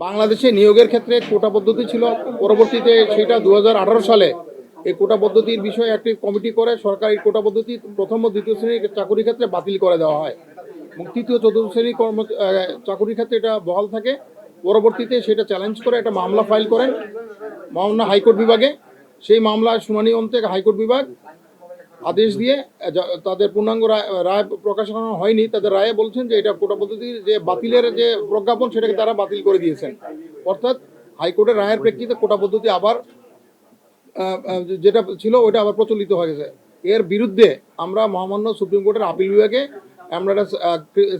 বাংলাদেশে নিয়োগের ক্ষেত্রে কোটা পদ্ধতি ছিল। পরবর্তীতে সেটা দু হাজার আঠারো সালে এই কোটা পদ্ধতির বিষয়ে একটি কমিটি করে সরকারি কোটা পদ্ধতি প্রথম ও দ্বিতীয় শ্রেণির চাকুরির ক্ষেত্রে বাতিল করে দেওয়া হয়। এবং তৃতীয় চতুর্থ শ্রেণির কর্ম চাকুরির ক্ষেত্রে এটা বহাল থাকে। পরবর্তীতে সেটা চ্যালেঞ্জ করে একটা মামলা ফাইল করেন মামলা হাইকোর্ট বিভাগে। সেই মামলার শুনানি অন্তে হাইকোর্ট বিভাগ আদেশ দিয়ে তাদের পূর্ণাঙ্গ রায় প্রকাশ করানো হয়নি। তাদের রায়ে বলছেন যে, এটা কোটা পদ্ধতির যে বাতিলের যে প্রজ্ঞাপন, সেটাকে তারা বাতিল করে দিয়েছেন। অর্থাৎ হাইকোর্টের রায়ের প্রেক্ষিতে কোটা পদ্ধতি আবার যেটা ছিল ওটা আবার প্রচলিত হয়ে গেছে। এর বিরুদ্ধে আমরা মহামান্য সুপ্রিম কোর্টের আপিল বিভাগে আমরা একটা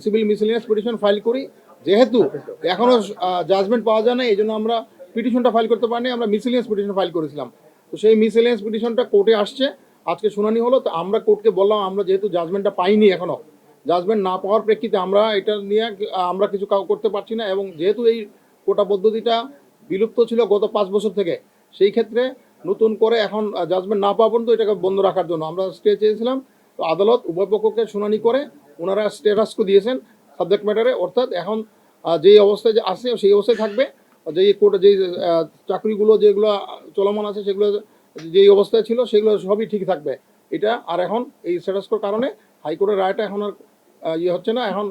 সিভিল মিসেলিয়াস পিটিশন ফাইল করি। যেহেতু এখনও জাজমেন্ট পাওয়া যায় না এই জন্য আমরা পিটিশনটা ফাইল করতে পারিনি, আমরা মিসেলিয়াস পিটিশন ফাইল করেছিলাম। তো সেই মিসেলিয়াস পিটিশনটা কোর্টে আসছে। আজকে শুনানি হলো, তো আমরা কোর্টকে বললাম, আমরা যেহেতু জাজমেন্টটা পাইনি এখনও জাজমেন্ট না পাওয়ার প্রেক্ষিতে আমরা এটা নিয়ে আমরা কিছু কাউ করতে পারছি না এবং যেহেতু এই কোটা পদ্ধতিটা বিলুপ্ত ছিল গত পাঁচ বছর থেকে, সেই ক্ষেত্রে নতুন করে এখন জাজমেন্ট না পাওয়া পর্যন্ত এটাকে বন্ধ রাখার জন্য আমরা স্টে চেয়েছিলাম। তো আদালত উভয় পক্ষকে শুনানি করে ওনারা স্টেটাসকো দিয়েছেন সাবজেক্ট ম্যাটারে অর্থাৎ এখন যেই অবস্থায় যে আছে, সেই অবস্থায় থাকবে। যেই কোর্ট যেই চাকরিগুলো যেগুলো চলমান আছে, সেগুলো যেই অবস্থায় ছিল সেগুলো সবই ঠিক থাকবে। এটা আর এখন এই স্ট্যাটাসকোর কারণে হাইকোর্টের রায়টা এখন আর ইয়ে হচ্ছে না, এখন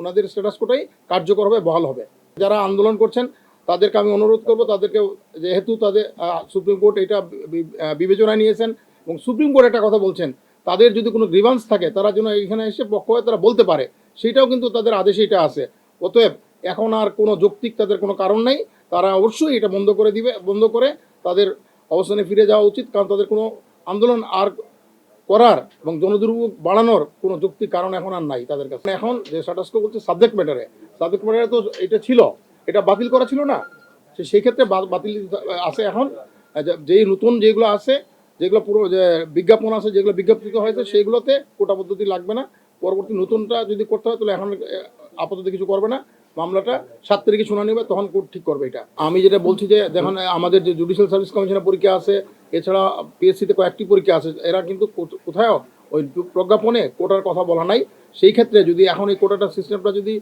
ওনাদের ওনাদের স্ট্যাটাসকোটাই কার্যকর হবে, বহাল হবে। যারা আন্দোলন করছেন, তাদেরকে আমি অনুরোধ করব তাদেরকে যেহেতু তাদের সুপ্রিম কোর্ট এটা বিবেচনায় নিয়েছেন এবং সুপ্রিম কোর্ট একটা কথা বলছেন, তাদের যদি কোনো গ্রিভান্স থাকে, তারা যেন এখানে এসে পক্ষ হয়ে তারা বলতে পারে, সেটাও কিন্তু তাদের আদেশে এটা আছে। অতএব এখন আর কোনো যৌক্তিক তাদের কোনো কারণ নাই, তারা অবশ্যই এটা বন্ধ করে দিবে, বন্ধ করে তাদের অবস্থানে ফিরে যাওয়া উচিত, কারণ তাদের কোনো আন্দোলন আর করার এবং জনদুর্ভোগ বাড়ানোর কোনো যুক্তি কারণ এখন আর নাই তাদের কাছে। এখন যে স্ট্যাটাসকো বলছে সাবজেক্ট ম্যাটারে সাবজেক্ট ম্যাটারে তো এটা ছিল, এটা বাতিল করা ছিল না। সে সেই ক্ষেত্রে বাতিল আছে এখন। যেই নতুন যেগুলো আছে, যেগুলো পুরো বিজ্ঞাপন আছে, যেগুলো বিজ্ঞাপিত হয়েছে, সেইগুলোতে কোটা পদ্ধতি লাগবে না। পরবর্তী নতুনটা যদি করতে হয়, তাহলে এখন আপাতত কিছু করবে না। মামলাটা সাত তারিখে শুনানি হবে, তখন কোর্ট ঠিক করবে এটা। আমি যেটা বলছি যে, দেখুন, আমাদের যে জুডিশিয়াল সার্ভিস কমিশনের পরীক্ষা আছে, এছাড়া পিএসসিতে কয়েকটি পরীক্ষা আছে, এরা কিন্তু কোথ- কোথাও ওই প্রজ্ঞাপনে কোটার কথা বলা নাই। সেই ক্ষেত্রে যদি এখন এই কোটাটা সিস্টেমটা যদি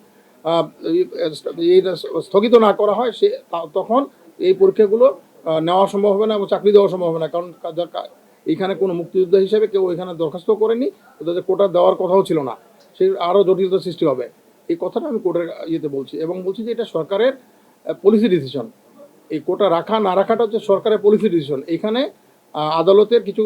স্থগিত না করা হয়, সে তখন এই পরীক্ষাগুলো নেওয়া সম্ভব হবে না এবং চাকরি দেওয়া সম্ভব হবে না। কারণ এইখানে কোনো মুক্তিযোদ্ধা হিসেবে কেউ এখানে দরখাস্ত করেনি তাদের কোটা দেওয়ার কথাও ছিল না। সে আরও জটিলতা সৃষ্টি হবে। এই কথাটা আমি কোর্টের ইয়েতে বলছি এবং বলছি যে এটা সরকারের পলিসি ডিসিশন এই কোটা রাখা, না রাখাটা হচ্ছে সরকারের পলিসি ডিসিশন এখানে আদালতের কিছু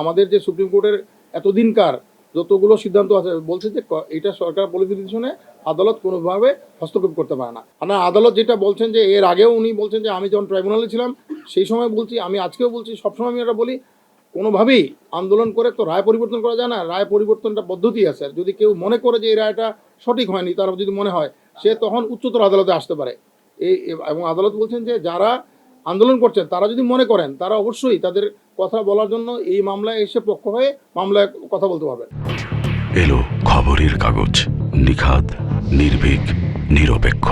আমাদের যে সুপ্রিম কোর্টের এতদিনকার যতগুলো সিদ্ধান্ত আছে, বলছে যে এটা সরকার পলিসি ডিসিশনে আদালত কোনোভাবে হস্তক্ষেপ করতে পারে না। না, আদালত যেটা বলছেন যে এর আগেও উনি বলছেন যে আমি যখন ট্রাইব্যুনালে ছিলাম, সেই সময় বলছি, আমি আজকেও বলছি, সবসময় আমি এটা বলি কোনোভাবেই আন্দোলন করে তো রায় পরিবর্তন করা যায় না, রায় পরিবর্তনটা পদ্ধতি আছে। যদি কেউ মনে করে যে এই রায়টা সঠিক হয়নি, তার যদি মনে হয়, সে তখন উচ্চতর আদালতে আসতে পারে। এই এবং আদালত বলছেন যে যারা আন্দোলন করছেন, তারা যদি মনে করেন, তারা অবশ্যই তাদের কথা বলার জন্য এই মামলায় এসে পক্ষ হয়ে মামলায় কথা বলতে পারবেন। এলো খবরের কাগজ, নিখাদ, নির্ভীক, নিরপেক্ষ।